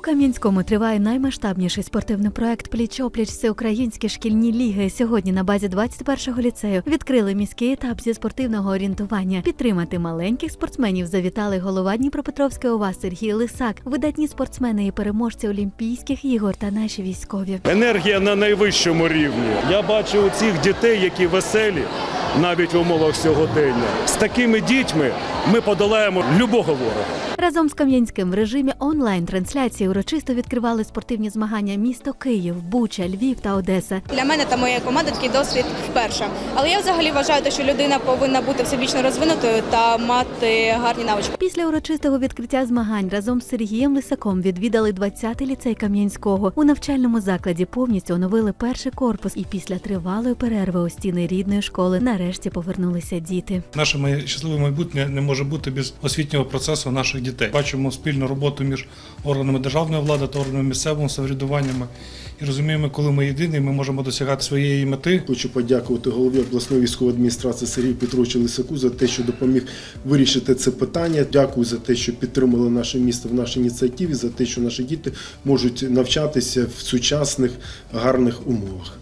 У Кам'янському триває наймасштабніший спортивний проект Пліч-опліч всеукраїнські шкільні ліги. Сьогодні на базі 21-го ліцею відкрили міський етап зі спортивного орієнтування. Підтримати маленьких спортсменів завітали голова Дніпропетровської ОВА Сергій Лисак, видатні спортсмени і переможці Олімпійських ігор та наші військові. Енергія на найвищому рівні. Я бачу у цих дітей, які веселі, навіть в умовах сьогодення. З такими дітьми ми подолаємо любого ворога. Разом з Кам'янським в режимі онлайн-трансляції урочисто відкривали спортивні змагання місто Київ, Буча, Львів та Одеса. Для мене та моєї команди такий досвід вперше. Але я взагалі вважаю, що людина повинна бути всебічно розвинутою та мати гарні навички. Після урочистого відкриття змагань разом з Сергієм Лисаком відвідали 20-й ліцей Кам'янського. У навчальному закладі повністю оновили перший корпус, і після тривалої перерви у стіни рідної школи нарешті повернулися діти. Наше щасливе майбутнє не може бути без освітнього процесу наших дітей. Бачимо спільну роботу між органами державної влади та органами місцевого самоврядуваннями і розуміємо, коли ми єдині, ми можемо досягати своєї мети. Хочу подякувати голові обласної військової адміністрації Сергію Петровичу Лисаку за те, що допоміг вирішити це питання. Дякую за те, що підтримали наше місто в нашій ініціативі, за те, що наші діти можуть навчатися в сучасних гарних умовах.